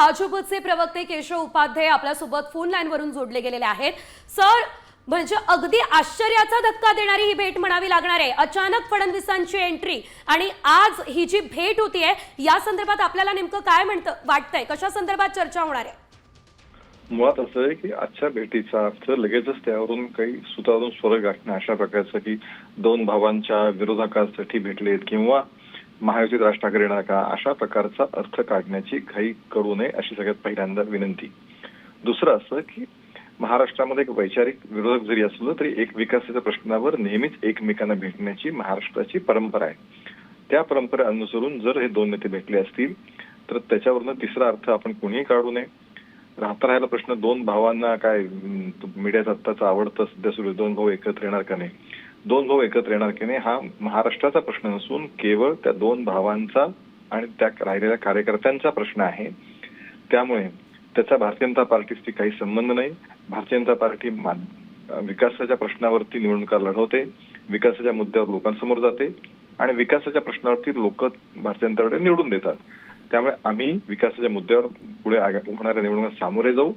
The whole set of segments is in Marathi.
भाजपचे प्रवक्ते केशव उपाध्याय आपल्यासोबत फोन लाईनवरून जोडले गेलेले आहेत. सर म्हणजे अगदी आश्चर्याचा धक्का देणारी ही भेट म्हणावी लागणार आहे. अचानक फडणवीसांची एंट्री आणि आज ही जी भेट होतीये या संदर्भात आपल्याला नेमकं काय म्हणतं वाटतंय? कशा संदर्भात चर्चा होणार आहे? मुळात असं आहे की आजच्या भेटीचा अर्थ लगेचच त्यावरून काही सुतारून स्वर गाठणं अशा प्रकारचं की दोन भावांच्या विरोधकांसाठी भेटलेत किंवा महायुतीत राज ठाकरे येणार का अशा प्रकारचा अर्थ काढण्याची घाई करू नये अशी सगळ्यात पहिल्यांदा विनंती. दुसरं असं की महाराष्ट्रामध्ये एक वैचारिक विरोधक जरी असलो तरी एक विकासाच्या प्रश्नावर नेहमीच एकमेकांना भेटण्याची महाराष्ट्राची परंपरा आहे. त्या परंपरे अनुसरून जर हे दोन नेते भेटले असतील तर त्याच्यावरनं तिसरा अर्थ आपण कोणीही काढू नये. राहता राहिला प्रश्न दोन भावांना काय मीडियात आत्ताचा आवडतं सध्या सुरू दोन भाऊ एकत्र येणार का नाही? दोन भाऊ एकत्र येणार की नाही हा महाराष्ट्राचा प्रश्न नसून केवळ त्या दोन भावांचा आणि त्या राहिलेल्या कार्यकर्त्यांचा प्रश्न आहे. त्यामुळे त्याचा भारतीय जनता पार्टीशी काही संबंध नाही. भारतीय जनता पार्टी विकासाच्या प्रश्नावरती निवडणुका लढवते विकासाच्या मुद्द्यावर लोकांसमोर जाते आणि विकासाच्या प्रश्नावरती लोक भारतीय जनता पार्टी निवडून देतात. त्यामुळे आम्ही विकासाच्या मुद्द्यावर पुढे होणाऱ्या निवडणुका सामोरे जाऊ.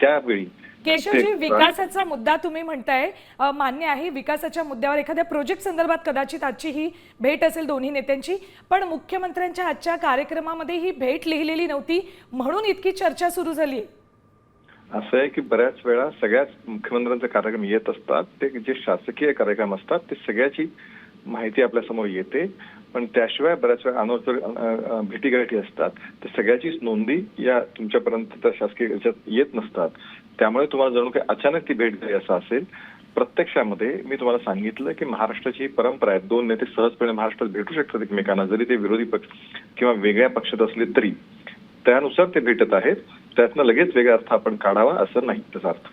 त्यावेळी केशवजी विकासाचा मुद्दा तुम्ही म्हणताय मान्य आहे विकासाच्या मुद्द्यावर एखाद्या प्रोजेक्ट संदर्भात कदाचित आजची ही भेट असेल दोन्ही नेत्यांची पण मुख्यमंत्र्यांच्या आजच्या कार्यक्रमामध्ये ही भेट लिहिलेली नव्हती म्हणून इतकी चर्चा सुरू झाली. असं आहे की बऱ्याच वेळा सगळ्याच मुख्यमंत्र्यांचे कार्यक्रम येत असतात ते जे शासकीय कार्यक्रम असतात ते सगळ्याची माहिती आपल्यासमोर येते. पण त्याशिवाय बऱ्याच वेळा अनौपचारिक भेटीगाठी असतात. तर सगळ्याचीच नोंदी या तुमच्यापर्यंत त्या शासकीय याच्यात येत नसतात. त्यामुळे तुम्हाला जणू काही अचानक ती भेट झाली असं असेल प्रत्यक्षामध्ये मी तुम्हाला सांगितलं की महाराष्ट्राची ही परंपरा आहे. दोन नेते सहजपणे महाराष्ट्रात भेटू शकतात एकमेकांना. जरी ते विरोधी पक्ष किंवा वेगळ्या पक्षात असले तरी त्यानुसार ते भेटत आहेत. त्यातनं लगेच वेगळा अर्थ आपण काढावा असं नाही त्याचा अर्थ.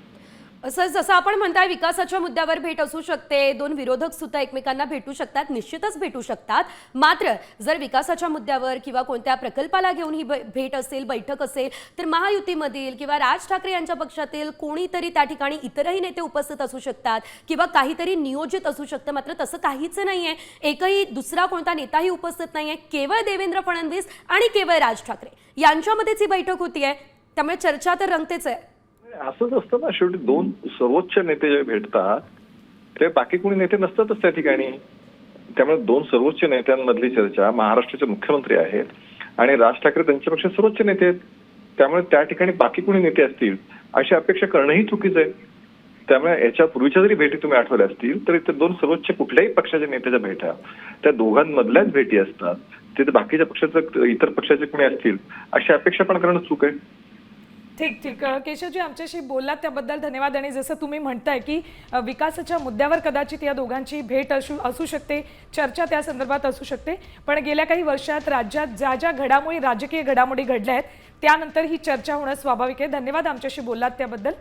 असं जसं आपण म्हणताय विकासाच्या मुद्द्यावर भेट असू शकते. दोन विरोधक सुद्धा एकमेकांना भेटू शकतात निश्चितच भेटू शकतात. मात्र जर विकासाच्या मुद्द्यावर किंवा कोणत्या प्रकल्पाला घेऊन ही भेट असेल बैठक असेल तर महायुतीमधील किंवा राज ठाकरे यांच्या पक्षातील कोणीतरी त्या ठिकाणी इतरही नेते उपस्थित असू शकतात किंवा काहीतरी नियोजित असू शकतं. मात्र तसं काहीच नाहीये. एकही दुसरा कोणता नेताही उपस्थित नाहीये. केवळ देवेंद्र फडणवीस आणि केवळ राज ठाकरे यांच्यामध्येच ही बैठक होतीये. त्यामुळे चर्चा तर रंगतेच आहे. असंच असतं ना शेवटी दोन सर्वोच्च नेते जे भेटतात ते बाकी कोणी नेते नसतातच त्या ठिकाणी. त्यामुळे दोन सर्वोच्च नेत्यांमधली चर्चा महाराष्ट्राचे मुख्यमंत्री आहेत आणि राज ठाकरे त्यांच्यापेक्षा सर्वोच्च नेते आहेत. त्यामुळे त्या ठिकाणी बाकी कोणी नेते असतील अशी अपेक्षा करणंही चुकीचं आहे. त्यामुळे याच्या पूर्वीच्या जरी भेटी तुम्ही आठवल्या असतील तर इतर दोन सर्वोच्च कुठल्याही पक्षाच्या नेत्याच्या भेटा त्या दोघांमधल्याच भेटी असतात. तिथे बाकीच्या पक्षाचं इतर पक्षाचे कोणी असतील अशी अपेक्षा पण करणं चूक आहे. ठीक ठीक. केशवजी आमच्याशी बोललात त्याबद्दल धन्यवाद. आणि जसं तुम्ही म्हणताय की विकासाच्या मुद्द्यावर कदाचित या दोघांची भेट असू असू शकते चर्चा त्या संदर्भात असू शकते. पण गेल्या काही वर्षात राज्यात ज्या ज्या घडामोडी राजकीय घडामोडी घडल्या आहेत त्यानंतर ही चर्चा होणं स्वाभाविक आहे. धन्यवाद आमच्याशी बोललात त्याबद्दल.